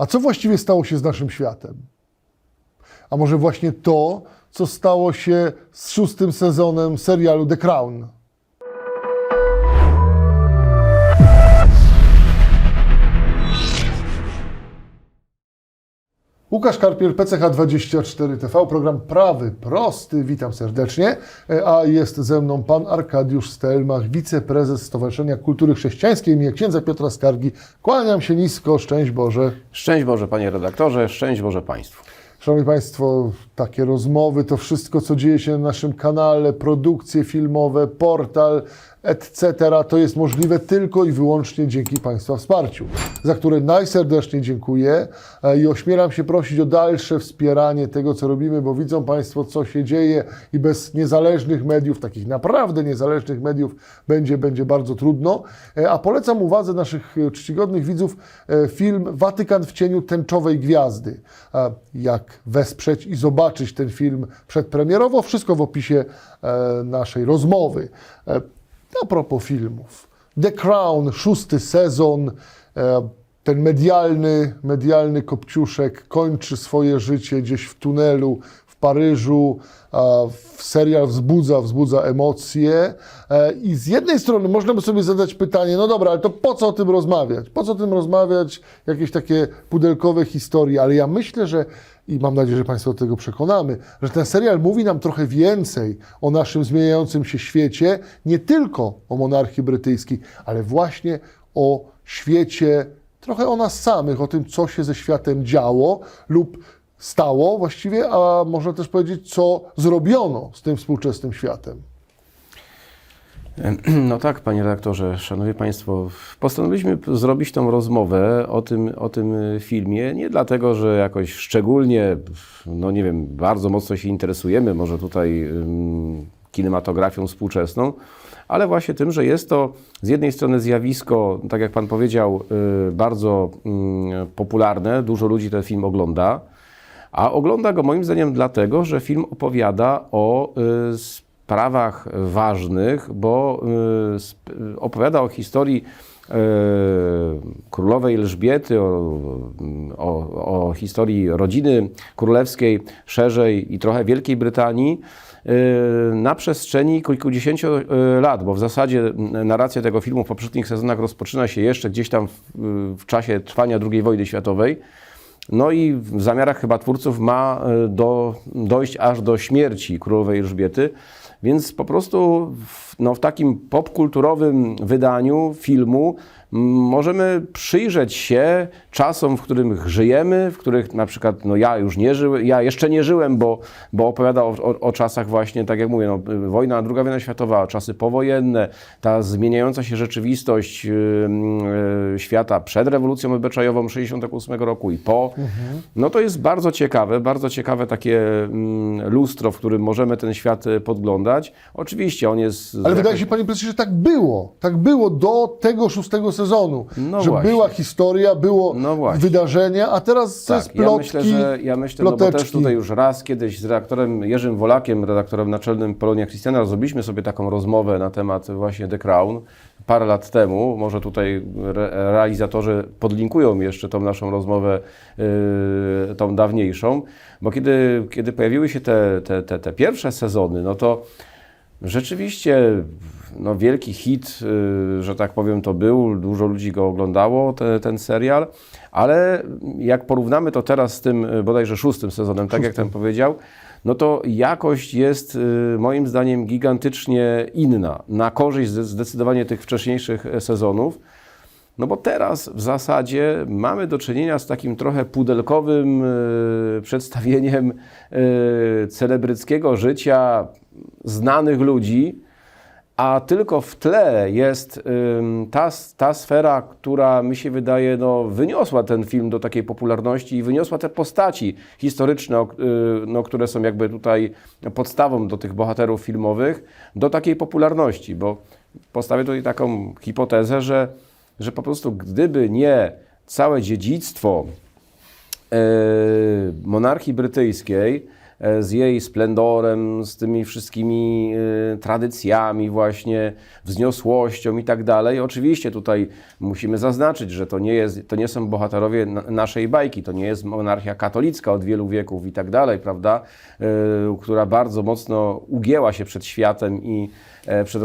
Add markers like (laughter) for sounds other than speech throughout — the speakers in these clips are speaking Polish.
A co właściwie stało się z naszym światem? A może właśnie to, co stało się z szóstym sezonem serialu The Crown? Łukasz Karpiel, PCH24TV, program Prawy Prosty. Witam serdecznie. E, A jest ze mną pan Arkadiusz Stelmach, wiceprezes Stowarzyszenia Kultury Chrześcijańskiej imienia księdza Piotra Skargi. Kłaniam się nisko, szczęść Boże. Szczęść Boże, panie redaktorze, szczęść Boże państwu. Szanowni Państwo, takie rozmowy, to wszystko, co dzieje się na naszym kanale, produkcje filmowe, portal, etc., to jest możliwe tylko i wyłącznie dzięki Państwa wsparciu, za które najserdeczniej dziękuję e, i ośmielam się prosić o dalsze wspieranie tego, co robimy, bo widzą Państwo, co się dzieje i bez niezależnych mediów, takich naprawdę niezależnych mediów, będzie, będzie bardzo trudno. E, A polecam uwadze naszych e, czcigodnych widzów film Watykan w cieniu tęczowej gwiazdy. Jak wesprzeć i zobaczyć ten film przedpremierowo, wszystko w opisie naszej rozmowy. A propos filmów. The Crown, szósty sezon. E, Ten medialny, medialny kopciuszek kończy swoje życie gdzieś w tunelu w Paryżu. Serial wzbudza, wzbudza emocje. E, I z jednej strony można by sobie zadać pytanie, no dobra, ale to po co o tym rozmawiać? Po co o tym rozmawiać? Jakieś takie pudelkowe historie, ale ja myślę, że i mam nadzieję, że Państwo do tego przekonamy, że ten serial mówi nam trochę więcej o naszym zmieniającym się świecie, nie tylko o monarchii brytyjskiej, ale właśnie o świecie, trochę o nas samych, o tym, co się ze światem działo lub stało właściwie, a można też powiedzieć, co zrobiono z tym współczesnym światem. (clears throat) No tak, panie redaktorze, szanowni państwo, postanowiliśmy zrobić tą rozmowę o tym, o tym y, filmie, nie dlatego, że jakoś szczególnie, no nie wiem, bardzo mocno się interesujemy może tutaj ym, kinematografią współczesną, ale właśnie tym, że jest to z jednej strony zjawisko, tak jak pan powiedział, y, bardzo mm, popularne, dużo ludzi ten film ogląda, a ogląda go moim zdaniem dlatego, że film opowiada o y, sprawach ważnych, bo y, opowiada o historii y, królowej Elżbiety, o, o, o historii rodziny królewskiej szerzej i trochę Wielkiej Brytanii y, na przestrzeni kilkudziesięciu lat, bo w zasadzie narracja tego filmu w poprzednich sezonach rozpoczyna się jeszcze gdzieś tam w, w czasie trwania II wojny światowej. No i w zamiarach chyba twórców ma do, dojść aż do śmierci królowej Elżbiety, więc po prostu w, no, w takim popkulturowym wydaniu filmu możemy przyjrzeć się czasom, w których żyjemy, w których na przykład no, ja już nie żyłem, ja jeszcze nie żyłem, bo, bo opowiada o, o, o czasach właśnie, tak jak mówię, no, wojna, druga wojna światowa, czasy powojenne, ta zmieniająca się rzeczywistość yy, yy, świata przed rewolucją obyczajową 68 roku i po. No to jest bardzo ciekawe, bardzo ciekawe takie mm, lustro, w którym możemy ten świat y, podglądać. Oczywiście on jest... Ale wydaje się, panie prezesie, że tak było. Tak było do tego szóstego sezonu. No że właśnie. była historia, było No wydarzenia, a teraz to jest Tak, plotki, ja myślę, że ja myślę, no bo też tutaj już raz kiedyś z redaktorem Jerzym Wolakiem, redaktorem naczelnym Polonia Christiana, zrobiliśmy sobie taką rozmowę na temat właśnie The Crown parę lat temu. Może tutaj re realizatorzy podlinkują jeszcze tą naszą rozmowę, yy, tą dawniejszą, bo kiedy, kiedy pojawiły się te, te, te, te pierwsze sezony, no to Rzeczywiście, no wielki hit, y, że tak powiem, to był. Dużo ludzi go oglądało, te, ten serial, ale jak porównamy to teraz z tym y, bodajże szóstym sezonem, tak jak ten powiedział, no to jakość jest y, moim zdaniem gigantycznie inna, na korzyść zde- zdecydowanie tych wcześniejszych e, sezonów. No bo teraz w zasadzie mamy do czynienia z takim trochę pudelkowym przedstawieniem celebryckiego życia znanych ludzi, a tylko w tle jest ta, ta sfera, która mi się wydaje, no, wyniosła ten film do takiej popularności i wyniosła te postaci historyczne, y, no, które są jakby tutaj podstawą do tych bohaterów filmowych, do takiej popularności, bo postawię tutaj taką hipotezę, że, że po prostu gdyby nie całe dziedzictwo e, monarchii brytyjskiej, z jej splendorem, z tymi wszystkimi e, tradycjami właśnie, wzniosłością i tak dalej. Oczywiście tutaj musimy zaznaczyć, że to nie, jest, to nie są bohaterowie na- naszej bajki, to nie jest monarchia katolicka od wielu wieków i tak dalej, prawda, e, która bardzo mocno ugięła się przed światem i e, przed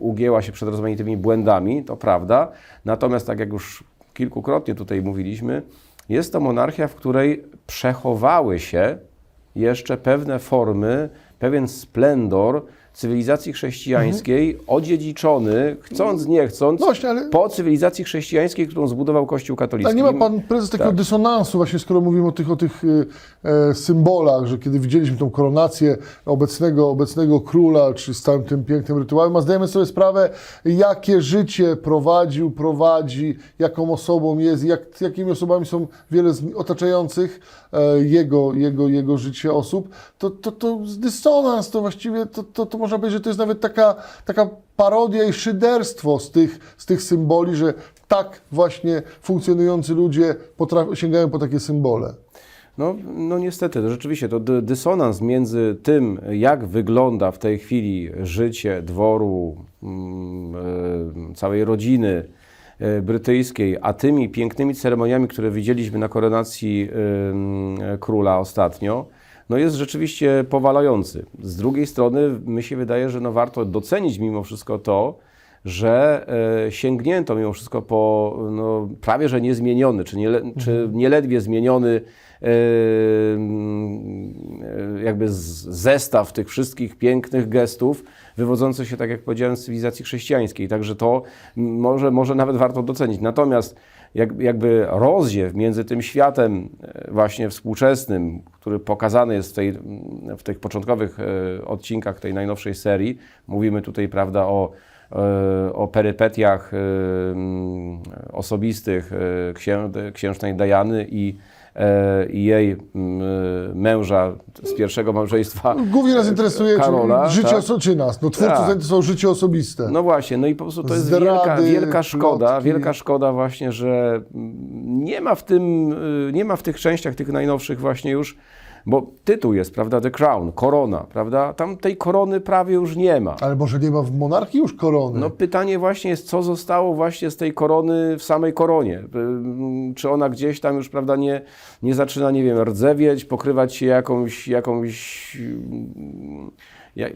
ugięła się przed rozmaitymi błędami, to prawda. Natomiast tak jak już kilkukrotnie tutaj mówiliśmy, jest to monarchia, w której przechowały się jeszcze pewne formy, pewien splendor cywilizacji chrześcijańskiej, odziedziczony, chcąc, nie chcąc, właśnie, ale- po cywilizacji chrześcijańskiej, którą zbudował Kościół katolicki. Ale nie ma pan prezes takiego Tak. dysonansu, właśnie skoro mówimy o tych, o tych y, e, symbolach, że kiedy widzieliśmy tą koronację obecnego, obecnego króla, czy z całym tym pięknym rytuałem, a zdajemy sobie sprawę, jakie życie prowadził, prowadzi, jaką osobą jest, jak, jakimi osobami są wiele z otaczających e, jego, jego, jego życie osób, to, to, to dysonans, to właściwie to, to, to można powiedzieć, że to jest nawet taka, taka parodia i szyderstwo z tych, z tych symboli, że tak właśnie funkcjonujący ludzie sięgają po takie symbole. No, no niestety, to rzeczywiście to dy- dysonans między tym, jak wygląda w tej chwili życie dworu, e, całej rodziny e, brytyjskiej, a tymi pięknymi ceremoniami, które widzieliśmy na koronacji e, króla ostatnio, no jest rzeczywiście powalający. Z drugiej strony, mi się wydaje, że no warto docenić mimo wszystko to, że e, sięgnięto mimo wszystko po no, prawie że niezmieniony, czy, niele, czy nieledwie zmieniony e, e, jakby zestaw tych wszystkich pięknych gestów, wywodzących się, tak jak powiedziałem, z cywilizacji chrześcijańskiej. Także to może, może nawet warto docenić. Natomiast jak, jakby rozdziew między tym światem e, właśnie współczesnym, który pokazany jest w, tej, w tych początkowych e, odcinkach tej najnowszej serii, mówimy tutaj, prawda, o e, o perypetiach osobistych księ, księżnej Dajany i, i jej mm, męża z pierwszego małżeństwa. Głównie nas interesuje Karola, życie tak? oso- czy nas. No twórców Tak. interesują życie osobiste. No właśnie, no i po prostu to jest Zdrady, wielka, wielka szkoda, plotki. wielka szkoda właśnie, że nie ma w tym, y, nie ma w tych częściach, tych najnowszych właśnie już, bo tytuł jest, prawda, The Crown, korona, prawda, tam tej korony prawie już nie ma. Ale może nie ma w monarchii już korony? No pytanie właśnie jest, co zostało właśnie z tej korony w samej koronie? Y, Czy ona gdzieś tam już, prawda, nie, nie zaczyna, nie wiem, rdzewieć, pokrywać się jakąś, jakąś mm,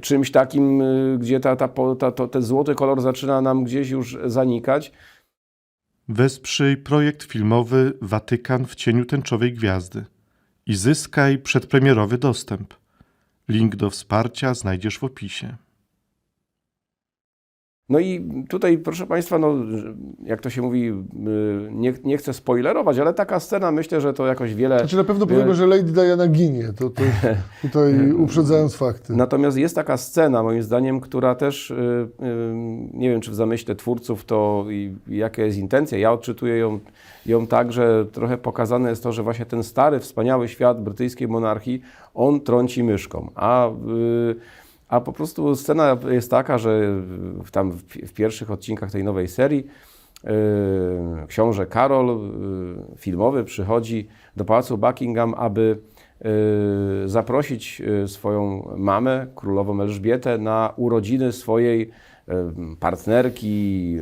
czymś takim, y, gdzie ta, ta, ta, to, ten złoty kolor zaczyna nam gdzieś już zanikać. Wesprzyj projekt filmowy Watykan w cieniu tęczowej gwiazdy i zyskaj przedpremierowy dostęp. Link do wsparcia znajdziesz w opisie. No i tutaj, proszę Państwa, no, jak to się mówi, y, nie, nie chcę spoilerować, ale taka scena, myślę, że to jakoś wiele... Znaczy na pewno powiemy, że Lady Diana ginie, to, to (laughs) tutaj uprzedzając fakty. Natomiast jest taka scena, moim zdaniem, która też, y, y, nie wiem, czy w zamyśle twórców to i, jaka jest intencja. Ja odczytuję ją, ją tak, że trochę pokazane jest to, że właśnie ten stary, wspaniały świat brytyjskiej monarchii, on trąci myszką. A, y, a po prostu scena jest taka, że w, tam w, w pierwszych odcinkach tej nowej serii y, książę Karol y, filmowy przychodzi do pałacu Buckingham, aby y, zaprosić y, swoją mamę, królową Elżbietę, na urodziny swojej y, partnerki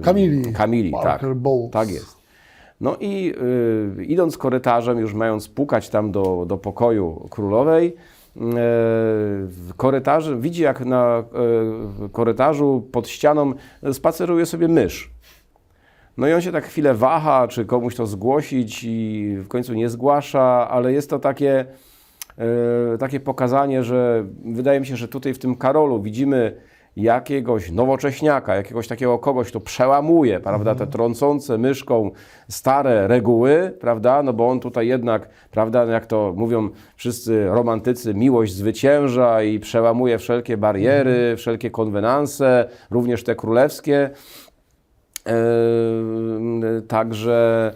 y, Kamili. Kamili, tak. Bowles. Tak jest. No i idąc korytarzem, już mając pukać tam do, do pokoju królowej, korytarzu, widzi jak na y, korytarzu pod ścianą spaceruje sobie mysz. No i on się tak chwilę waha, czy komuś to zgłosić i w końcu nie zgłasza, ale jest to takie, e, takie pokazanie, że wydaje mi się, że tutaj w tym Karolu widzimy jakiegoś nowocześniaka, jakiegoś takiego kogoś, kto przełamuje, prawda, te trącące myszką stare reguły, prawda, no bo on tutaj jednak, prawda, jak to mówią wszyscy romantycy, miłość zwycięża i przełamuje wszelkie bariery, wszelkie konwenanse, również te królewskie. E, Także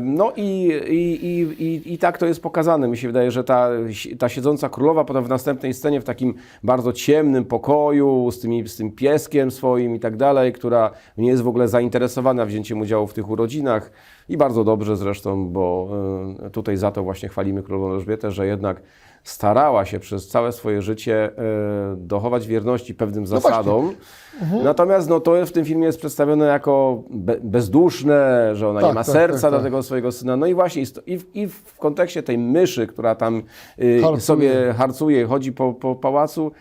no i, i, i, i, i tak to jest pokazane. Mi się wydaje, że ta, ta siedząca królowa potem w następnej scenie w takim bardzo ciemnym pokoju z, tymi, z tym pieskiem swoim i tak dalej, która nie jest w ogóle zainteresowana wzięciem udziału w tych urodzinach i bardzo dobrze zresztą, bo e, tutaj za to właśnie chwalimy królową Elżbietę, że jednak starała się przez całe swoje życie e, dochować wierności pewnym zasadom. Natomiast no, to w tym filmie jest przedstawione jako be, bezduszne, że ona Tak, nie ma tak, serca tak, dla tak. tego swojego syna. No i właśnie i, w, i w kontekście tej myszy, która tam y, Harcuje. sobie harcuje, chodzi po, po pałacu,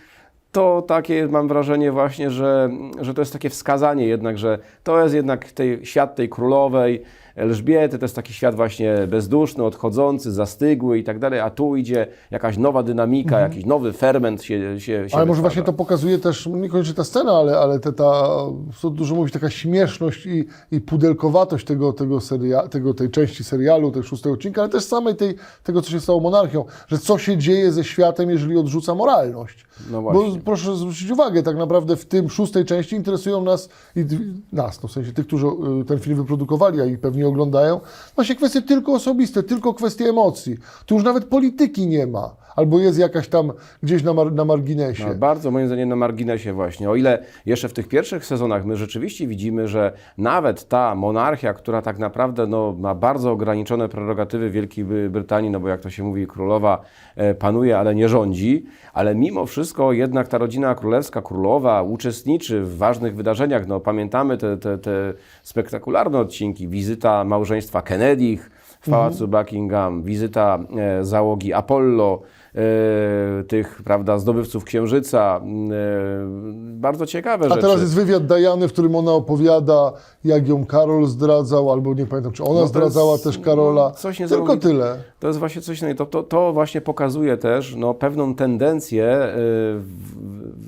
to takie mam wrażenie właśnie, że, że to jest takie wskazanie jednak, że to jest jednak tej, świat tej królowej Elżbiety, to jest taki świat właśnie bezduszny, odchodzący, zastygły i tak dalej, a tu idzie jakaś nowa dynamika, jakiś nowy ferment się, się, się Mhm. Ale może właśnie to pokazuje też, niekoniecznie ta scena, ale, ale te, ta, co dużo mówić, taka śmieszność i, i pudelkowatość tego, tego, seria, tego, tej części serialu, tego szóstego odcinka, ale też samej tej, tego, co się stało monarchią, że co się dzieje ze światem, jeżeli odrzuca moralność. No Bo właśnie. proszę zwrócić uwagę, tak naprawdę w tym szóstej części interesują nas, i nas, no w sensie tych, którzy y, ten film wyprodukowali, a i pewnie oglądają, właśnie kwestie tylko osobiste, tylko kwestie emocji. Tu już nawet polityki nie ma, albo jest jakaś tam gdzieś na, mar, na marginesie. No, bardzo moim zdaniem na marginesie właśnie. O ile jeszcze w tych pierwszych sezonach my rzeczywiście widzimy, że nawet ta monarchia, która tak naprawdę no, ma bardzo ograniczone prerogatywy Wielkiej Bry- Brytanii, no bo jak to się mówi, królowa e, panuje, ale nie rządzi, ale mimo wszystko jednak ta rodzina królewska, królowa uczestniczy w ważnych wydarzeniach. No, pamiętamy te, te, te spektakularne odcinki, wizyta małżeństwa Kennedych w Pałacu Buckingham, wizyta e, załogi Apollo, tych, prawda, zdobywców Księżyca. E, bardzo ciekawe A rzeczy. teraz jest wywiad Diany, w którym ona opowiada, jak ją Karol zdradzał, albo nie pamiętam, czy ona No zdradzała jest, też Karola. no, Tylko tyle. To jest właśnie coś innego. To, to, to właśnie pokazuje też no, pewną tendencję e, w,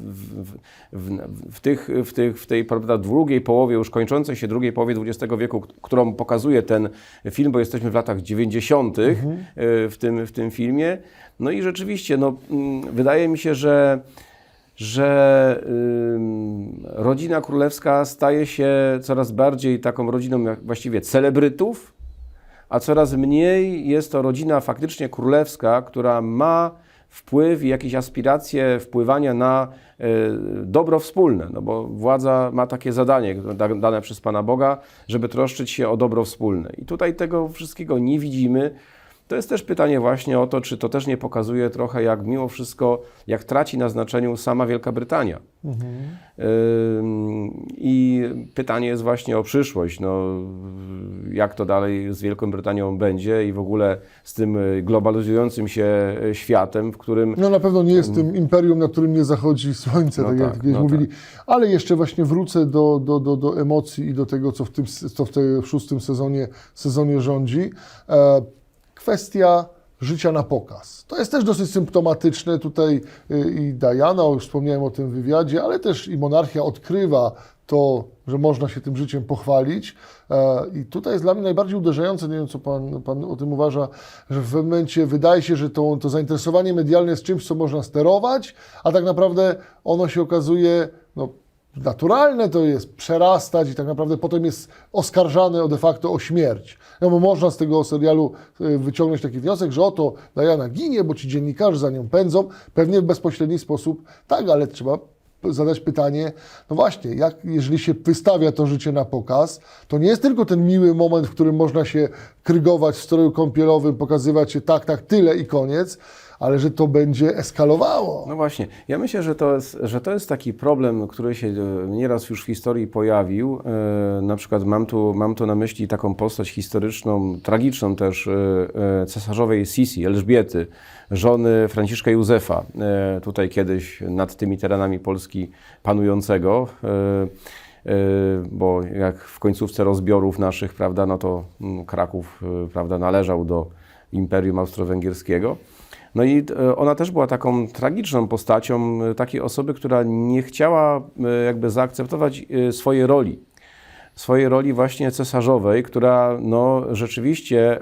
w, w, w, w, tych, w, tych, w tej prawda, drugiej połowie, już kończącej się drugiej połowie XX wieku, którą pokazuje ten film, bo jesteśmy w latach 90. e, w, tym, w tym filmie. No i rzeczywiście, no, mm, wydaje mi się, że że rodzina królewska staje się coraz bardziej taką rodziną jak właściwie celebrytów, a coraz mniej jest to rodzina faktycznie królewska, która ma wpływ i jakieś aspiracje wpływania na e, dobro wspólne, no bo władza ma takie zadanie da- dane przez Pana Boga, żeby troszczyć się o dobro wspólne. I tutaj tego wszystkiego nie widzimy. To jest też pytanie właśnie o to, czy to też nie pokazuje trochę, jak mimo wszystko, jak traci na znaczeniu sama Wielka Brytania. Ym, I pytanie jest właśnie o przyszłość. No, jak to dalej z Wielką Brytanią będzie i w ogóle z tym y, globalizującym się y, światem, w którym No na pewno nie jest tym imperium, na którym nie zachodzi słońce, No tak, jak tak, kiedyś no mówili. Ale jeszcze właśnie wrócę do, do, do, do emocji i do tego, co w tym co w tym szóstym sezonie, sezonie rządzi. Kwestia życia na pokaz. To jest też dosyć symptomatyczne. Tutaj y, i Diana, wspomniałem o tym wywiadzie, ale też i monarchia odkrywa to, że można się tym życiem pochwalić. E, I tutaj jest dla mnie najbardziej uderzające, nie wiem co pan, pan o tym uważa, że w momencie wydaje się, że to, to zainteresowanie medialne jest czymś, co można sterować, a tak naprawdę ono się okazuje no, naturalne to jest przerastać i tak naprawdę potem jest oskarżane o de facto o śmierć. No bo można z tego serialu y, wyciągnąć taki wniosek, że oto Diana ginie, bo ci dziennikarze za nią pędzą, pewnie w bezpośredni sposób, tak, ale trzeba zadać pytanie, no właśnie, jak, jeżeli się wystawia to życie na pokaz, to nie jest tylko ten miły moment, w którym można się krygować w stroju kąpielowym, pokazywać się tak, tak, tyle i koniec, ale że to będzie eskalowało. No właśnie, ja myślę, że to jest, że to jest taki problem, który się e, nieraz już w historii pojawił. E, Na przykład mam tu, mam tu na myśli taką postać historyczną, tragiczną też e, cesarzowej Sisi, Elżbiety, żony Franciszka Józefa, tutaj kiedyś nad tymi terenami Polski panującego. Bo jak w końcówce rozbiorów naszych, prawda, no to mm, Kraków, prawda, należał do Imperium Austro-Węgierskiego. No i e, ona też była taką tragiczną postacią e, takiej osoby, która nie chciała e, jakby zaakceptować swojej roli. Swojej roli właśnie cesarzowej, która no rzeczywiście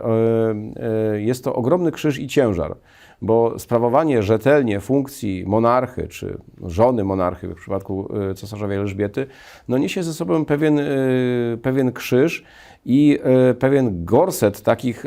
jest to ogromny krzyż i ciężar. bo sprawowanie rzetelnie funkcji monarchy, czy żony monarchy w przypadku cesarzowej Elżbiety, no niesie ze sobą pewien, pewien krzyż i e, pewien gorset takich,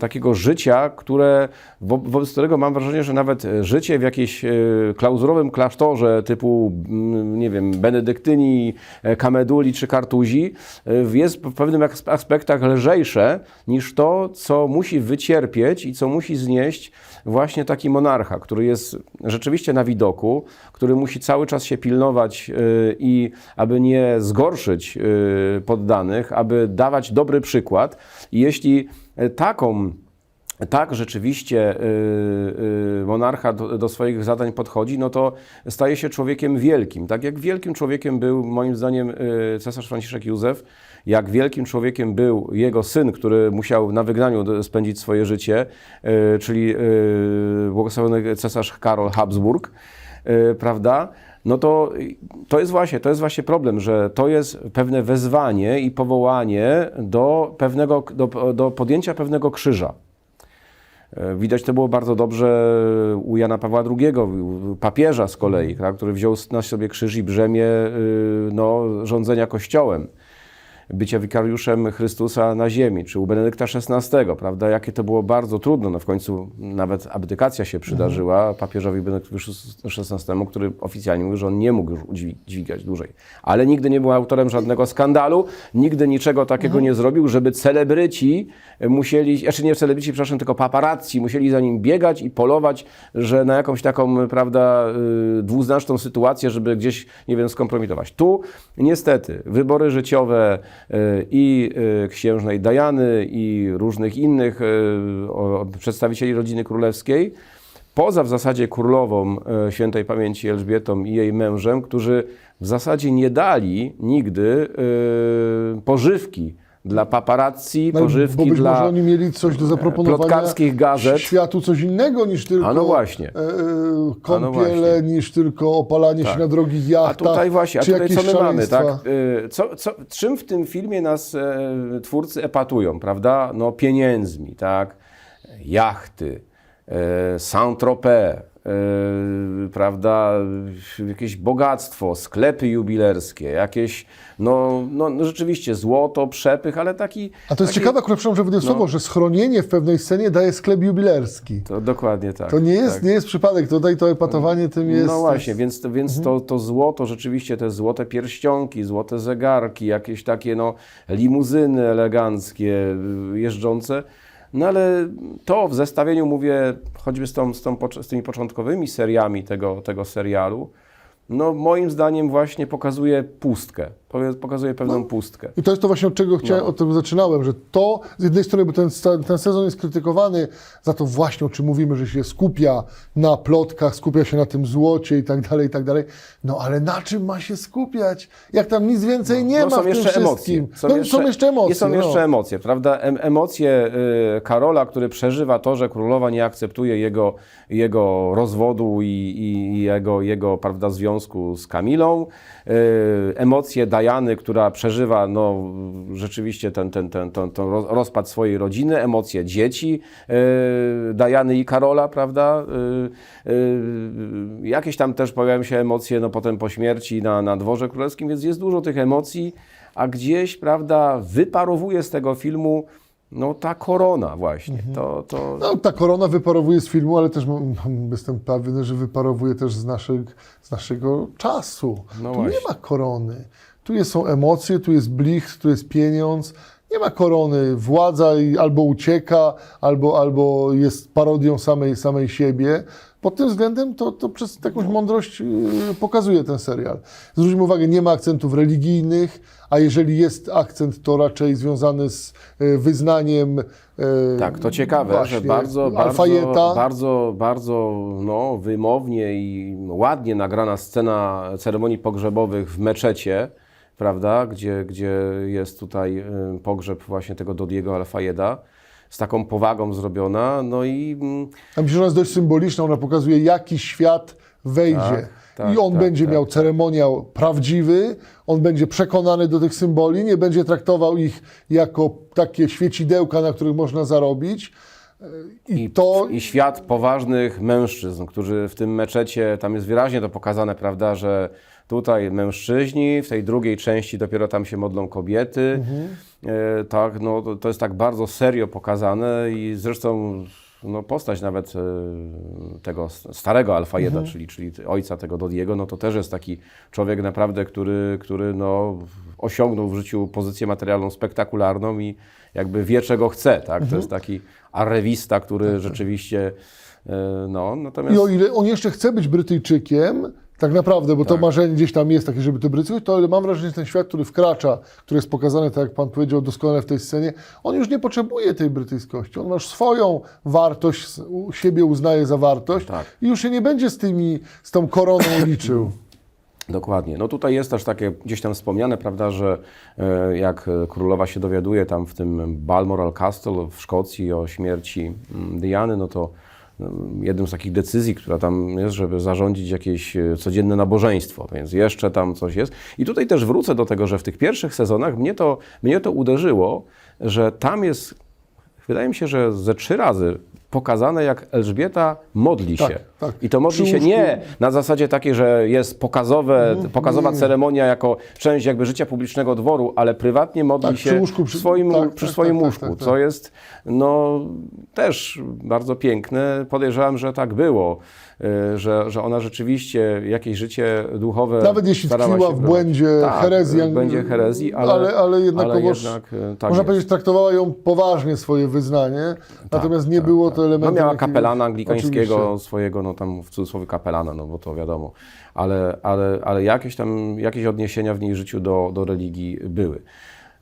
takiego życia, które, wo, wobec którego mam wrażenie, że nawet życie w jakimś e, klauzurowym klasztorze typu, mm, nie wiem, benedyktyni, e, kameduli czy kartuzi e, jest w pewnych aspektach lżejsze niż to, co musi wycierpieć i co musi znieść właśnie taki monarcha, który jest rzeczywiście na widoku, który musi cały czas się pilnować i aby nie zgorszyć poddanych, aby dawać dobry przykład. I jeśli y, taką tak rzeczywiście y, y, monarcha do, swoich zadań podchodzi, no to staje się człowiekiem wielkim. Tak jak wielkim człowiekiem był moim zdaniem cesarz Franciszek Józef, jak wielkim człowiekiem był jego syn, który musiał na wygnaniu spędzić swoje życie, czyli błogosławiony cesarz Karol Habsburg, prawda? No to, to jest właśnie, to jest właśnie problem, że to jest pewne wezwanie i powołanie do pewnego, do, do podjęcia pewnego krzyża. E, Widać to było bardzo dobrze u Jana Pawła II, papieża z kolei, tak, który wziął na sobie krzyż i brzemię y, no, rządzenia Kościołem, bycia wikariuszem Chrystusa na ziemi, czy u Benedykta XVI, prawda, jakie to było bardzo trudno. No w końcu nawet abdykacja się przydarzyła papieżowi Benedyktowi XVI, który oficjalnie mówił, że on nie mógł już dźwigać dłużej. Ale nigdy nie był autorem żadnego skandalu, nigdy niczego takiego nie zrobił, żeby celebryci musieli, znaczy nie celebryci, przepraszam, tylko paparazzi musieli za nim biegać i polować, że na jakąś taką, prawda, y, dwuznaczną sytuację, żeby gdzieś, nie wiem, skompromitować. Tu niestety wybory życiowe i y, księżnej Dajany i różnych innych o- przedstawicieli rodziny królewskiej, poza w zasadzie królową e, świętej pamięci Elżbietą i jej mężem, którzy w zasadzie nie dali nigdy e, pożywki dla paparazzi, No, pożywki bo być dla może oni mieli coś do zaproponowania plotkarskich gazet. światu, coś innego niż tylko A no właśnie. e, e, A no kąpiele, właśnie. niż tylko opalanie się Tak. na drogich A jachtach, tutaj właśnie, a tutaj co my mamy, tak? Y, Co, co, czym w tym filmie nas e, twórcy epatują, prawda? No pieniędzmi, tak? Jachty, e, Saint-Tropez, e, prawda? Jakieś bogactwo, sklepy jubilerskie, jakieś, no, no, no rzeczywiście złoto, przepych, ale taki... A to jest taki, ciekawe, akurat przepraszam, że wydę słowo, że schronienie w pewnej scenie daje sklep jubilerski. To dokładnie tak. To nie jest, tak. nie jest przypadek, tutaj to epatowanie tym jest... No właśnie, więc, więc Mhm. to, to złoto, rzeczywiście te złote pierścionki, złote zegarki, jakieś takie no, limuzyny eleganckie, y, jeżdżące. No ale to w zestawieniu, mówię, choćby z, tą, z, tą, z tymi początkowymi seriami tego, tego serialu, no moim zdaniem właśnie pokazuje pustkę, pokazuje pewną No. pustkę. I to jest to właśnie, od czego chciałem, No. od tego zaczynałem, że to z jednej strony, bo ten, ten sezon jest krytykowany za to właśnie, o czym mówimy, że się skupia na plotkach, skupia się na tym złocie i tak dalej, i tak dalej. No ale na czym ma się skupiać? Jak tam nic więcej nie no, ma są w tym jeszcze wszystkim. emocje. no, są jeszcze emocje. Są jeszcze no. emocje, prawda? Em, emocje y, Karola, który przeżywa to, że królowa nie akceptuje jego, jego rozwodu i, i i jego, jego prawda, związku z Kamilą. Y, emocje Dajany, która przeżywa no, rzeczywiście ten, ten, ten, ten, ten roz- rozpad swojej rodziny. Emocje dzieci y, Dajany i Karola, prawda? Y, y, jakieś tam też pojawiają się emocje no, potem po śmierci na, na dworze królewskim, więc jest dużo tych emocji a gdzieś, prawda, wyparowuje z tego filmu no ta korona właśnie. To, to, No, ta korona wyparowuje z filmu, ale też jestem pewien, że wyparowuje też z, naszych, z naszego czasu. No tu nie właśnie. ma korony. Tu jest, są emocje, tu jest blicht, tu jest pieniądz. Nie ma korony. Władza albo ucieka, albo, albo jest parodią samej, samej siebie. Pod tym względem to, to przez jakąś mądrość yy, pokazuje ten serial. Zwróćmy uwagę, nie ma akcentów religijnych, a jeżeli jest akcent, to raczej związany z yy, wyznaniem. yy, tak, to ciekawe, właśnie, że bardzo, bardzo, bardzo, bardzo no, wymownie i ładnie nagrana scena ceremonii pogrzebowych w meczecie, prawda, gdzie, gdzie jest tutaj y, pogrzeb właśnie tego Dodiego Alfajeda, z taką powagą zrobiona, no i mm, A myślę, że ona jest dość symboliczna, ona pokazuje, jaki świat wejdzie. Tak, tak, I on tak, będzie tak, miał ceremoniał prawdziwy, on będzie przekonany do tych symboli, nie będzie traktował ich jako takie świecidełka, na których można zarobić. I, I, to I świat poważnych mężczyzn, którzy w tym meczecie, tam jest wyraźnie to pokazane, prawda, że tutaj mężczyźni, w tej drugiej części dopiero tam się modlą kobiety. E, tak, no to, to jest tak bardzo serio pokazane i zresztą no, postać nawet e, tego starego Alfajeda, czyli, czyli ojca tego Dodiego, no to też jest taki człowiek naprawdę, który, który no, osiągnął w życiu pozycję materialną spektakularną i jakby wie, czego chce, tak? To jest taki arrewista, który rzeczywiście, e, no, natomiast... I o ile on jeszcze chce być Brytyjczykiem, tak naprawdę, bo to marzenie gdzieś tam jest takie, żeby to Brytyjczyk, to ale mam wrażenie, że ten świat, który wkracza, który jest pokazany, tak jak Pan powiedział doskonale w tej scenie, on już nie potrzebuje tej brytyjskości. On już swoją wartość, siebie uznaje za wartość Tak. i już się nie będzie z tymi, z tą koroną (coughs) liczył. Dokładnie. No tutaj jest też takie gdzieś tam wspomniane, prawda, że e, jak królowa się dowiaduje tam w tym Balmoral Castle w Szkocji o śmierci mm, Diany, no to mm, jedną z takich decyzji, która tam jest, żeby zarządzić jakieś e, codzienne nabożeństwo, więc jeszcze tam coś jest. I tutaj też wrócę do tego, że w tych pierwszych sezonach mnie to, mnie to uderzyło, że tam jest, wydaje mi się, że ze trzy razy pokazane, jak Elżbieta modli Tak, się. Tak. I to modli Przy się nie na zasadzie takiej, że jest pokazowe, pokazowa Mhm. nie. ceremonia jako część jakby życia publicznego dworu, ale prywatnie modli Tak, przy się łóżku, przy przy- swoim, tak, przy tak, swoim tak, tak, łóżku, co jest no, też bardzo piękne. Podejrzewam, że tak było, y, że, że ona rzeczywiście jakieś życie duchowe Nawet jeśli tkwiła w błędzie tak, herezji, w błędzie herezji, ale, ale, ale jednakowoż, jednak, y, tak można jest. powiedzieć, traktowała ją poważnie swoje wyznanie, natomiast nie było to No elementem miała jakiegoś- kapelana anglikańskiego Oczywiście. swojego, no tam w cudzysłowie kapelana, no bo to wiadomo, ale, ale, ale jakieś tam, jakieś odniesienia w jej życiu do, do religii były.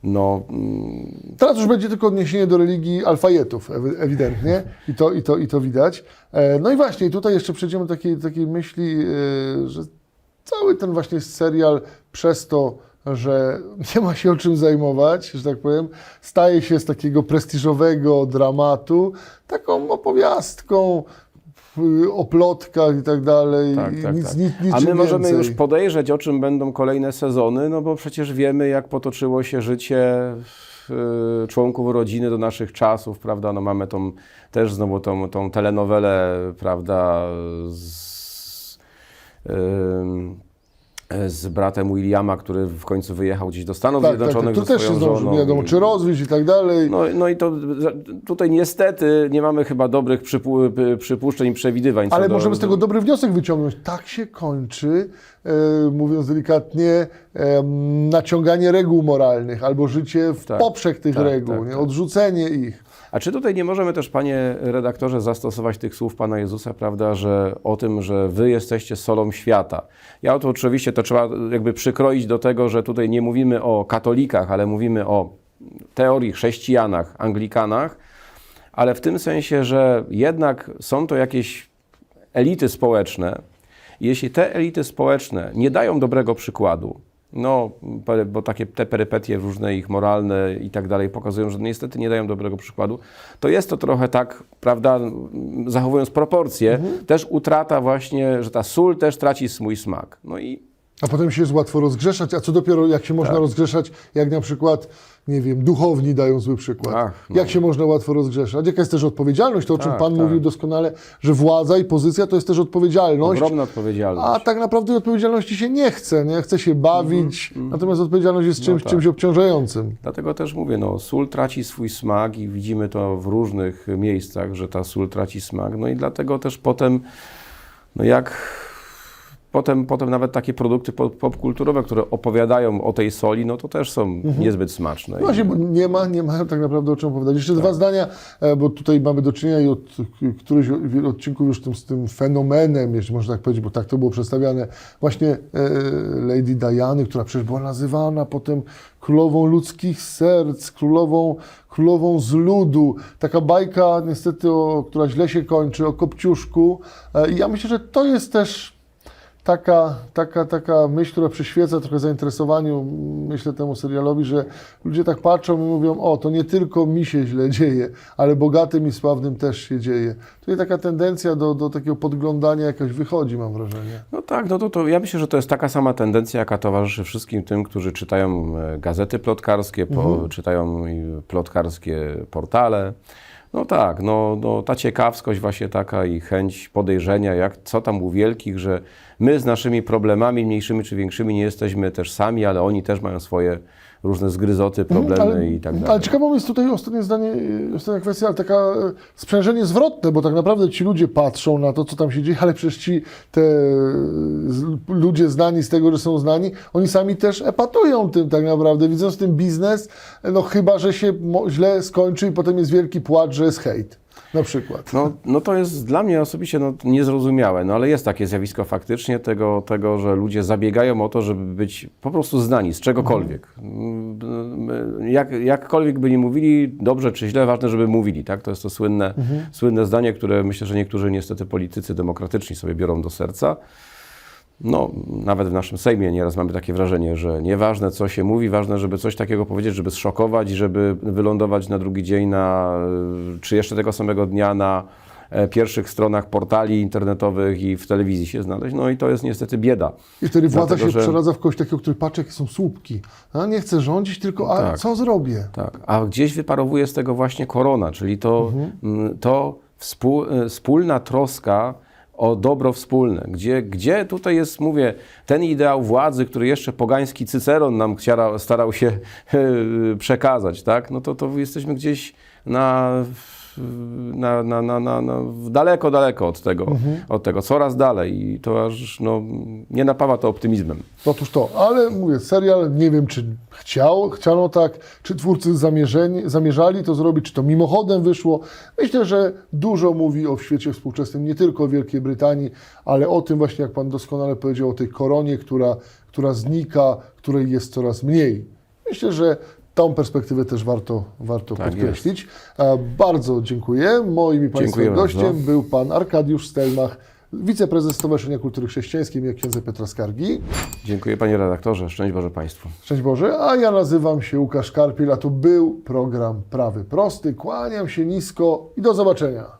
No, mm, Teraz już będzie tylko odniesienie do religii alfajetów, ewi- ewidentnie, i to, i to, i to widać. E, No i właśnie, tutaj jeszcze przejdziemy do takiej, takiej myśli, e, że cały ten właśnie serial przez to, że nie ma się o czym zajmować, że tak powiem, staje się z takiego prestiżowego dramatu taką opowiastką o plotkach i tak dalej. tak, tak, nic, tak. nic, A niczym my możemy więcej. już podejrzeć, o czym będą kolejne sezony, no bo przecież wiemy, jak potoczyło się życie y, członków rodziny do naszych czasów, prawda? No mamy tą, też znowu tą, tą telenowelę, prawda, z, ym, z bratem Williama, który w końcu wyjechał gdzieś do Stanów Tak, tak, tak. Zjednoczonych Tu też się zdążył, nie wiadomo, czy rozwieść i tak dalej. No, no i to tutaj niestety nie mamy chyba dobrych przypu, przypuszczeń i przewidywań. Ale do- możemy z tego dobry wniosek wyciągnąć. Tak się kończy, e, mówiąc delikatnie, e, naciąganie reguł moralnych albo życie w Tak, poprzek tych tak, reguł, tak, nie? tak. odrzucenie ich. A czy tutaj nie możemy też, panie redaktorze, zastosować tych słów Pana Jezusa, prawda, że o tym, że wy jesteście solą świata. Ja to oczywiście to trzeba jakby przykroić do tego, że tutaj nie mówimy o katolikach, ale mówimy o teorii chrześcijanach, anglikanach, ale w tym sensie, że jednak są to jakieś elity społeczne. Jeśli te elity społeczne nie dają dobrego przykładu, no, bo takie te perypetie różne ich moralne i tak dalej pokazują, że niestety nie dają dobrego przykładu, to jest to trochę tak, prawda, zachowując proporcje, też utrata właśnie, że ta sól też traci swój smak. No i A potem się jest łatwo rozgrzeszać, a co dopiero jak się można Tak. rozgrzeszać, jak na przykład, nie wiem, duchowni dają zły przykład. Ach, no. Jak się można łatwo rozgrzeszać? Jaka jest też odpowiedzialność, to o czym Tak, Pan tak. mówił doskonale, że władza i pozycja to jest też odpowiedzialność. ogromna odpowiedzialność. A tak naprawdę odpowiedzialności się nie chce, nie? Chce się bawić, natomiast odpowiedzialność jest czymś, tak. czymś obciążającym. Dlatego też mówię, no, sól traci swój smak i widzimy to w różnych miejscach, że ta sól traci smak. No i dlatego też potem, no jak potem, potem nawet takie produkty pop- popkulturowe, które opowiadają o tej soli, no to też są niezbyt smaczne. Właśnie, bo nie ma, nie ma tak naprawdę o czym opowiadać. Jeszcze Tak. dwa zdania, e, bo tutaj mamy do czynienia i od wielu odcinków już tym, z tym fenomenem, jeśli można tak powiedzieć, bo tak to było przedstawiane, właśnie e, Lady Diany, która przecież była nazywana potem królową ludzkich serc, królową, królową z ludu. Taka bajka niestety, o, która źle się kończy, o Kopciuszku. E, I ja myślę, że to jest też taka, taka, taka myśl, która przyświeca trochę zainteresowaniu, myślę, temu serialowi, że ludzie tak patrzą i mówią, o, to nie tylko mi się źle dzieje, ale bogatym i sławnym też się dzieje. Tutaj taka tendencja do, do takiego podglądania jakaś wychodzi, mam wrażenie. No tak, no to, to ja myślę, że to jest taka sama tendencja, jaka towarzyszy wszystkim tym, którzy czytają e, gazety plotkarskie, po, czytają i plotkarskie portale. No tak, no, no ta ciekawskość właśnie taka i chęć podejrzenia, jak co tam u wielkich, że my z naszymi problemami mniejszymi czy większymi nie jesteśmy też sami, ale oni też mają swoje różne zgryzoty, problemy Mhm, ale, i tak dalej. Ale ciekawą jest tutaj ostatnie zdanie, ostatnia kwestia, ale taka e, sprzężenie zwrotne, bo tak naprawdę ci ludzie patrzą na to, co tam się dzieje, ale przecież ci te z- ludzie znani z tego, że są znani, oni sami też epatują tym tak naprawdę, widząc ten biznes, no chyba, że się źle skończy i potem jest wielki płacz, że jest hejt, na przykład. No, no to jest dla mnie osobiście no, niezrozumiałe, no ale jest takie zjawisko faktycznie tego, tego, że ludzie zabiegają o to, żeby być po prostu znani z czegokolwiek. Mm, Jak, jakkolwiek by nie mówili, dobrze czy źle, ważne, żeby mówili, tak? To jest to słynne, słynne zdanie, które myślę, że niektórzy niestety politycy demokratyczni sobie biorą do serca. No, nawet w naszym Sejmie nieraz mamy takie wrażenie, że nieważne co się mówi, ważne, żeby coś takiego powiedzieć, żeby zszokować i żeby wylądować na drugi dzień, na, y, czy jeszcze tego samego dnia na e, pierwszych stronach portali internetowych i w telewizji się znaleźć. No i to jest niestety bieda. I wtedy władza Dlatego, się że- przeradza w kogoś takiego, który patrzy, jakie są słupki. A nie chce rządzić, tylko a Tak. co zrobię? Tak, a gdzieś wyparowuje z tego właśnie korona, czyli to, mm, to współ, y, wspólna troska o dobro wspólne. Gdzie, gdzie tutaj jest, mówię, ten ideał władzy, który jeszcze pogański Cyceron nam chciara, starał się y, (laughs) przekazać, tak? No to, to jesteśmy gdzieś na, na, na, na, na, na daleko, daleko od tego, od tego, coraz dalej i to aż no, nie napawa to optymizmem. Otóż to, ale mówię, serial, nie wiem czy chciał, chciano tak, czy twórcy zamierzali to zrobić, czy to mimochodem wyszło. Myślę, że dużo mówi o świecie współczesnym, nie tylko o Wielkiej Brytanii, ale o tym właśnie, jak Pan doskonale powiedział, o tej koronie, która, która znika, której jest coraz mniej. Myślę, że tą perspektywę też warto, warto Tak podkreślić. E, Bardzo dziękuję. Moim i Państwa gościem bardzo. był Pan Arkadiusz Stelmach, wiceprezes Stowarzyszenia Kultury Chrześcijańskiej i księdza Petra Skargi. Dziękuję panie redaktorze, szczęść Boże Państwu. Szczęść Boże, a ja nazywam się Łukasz Karpiel, a to był program Prawy Prosty. Kłaniam się nisko i do zobaczenia.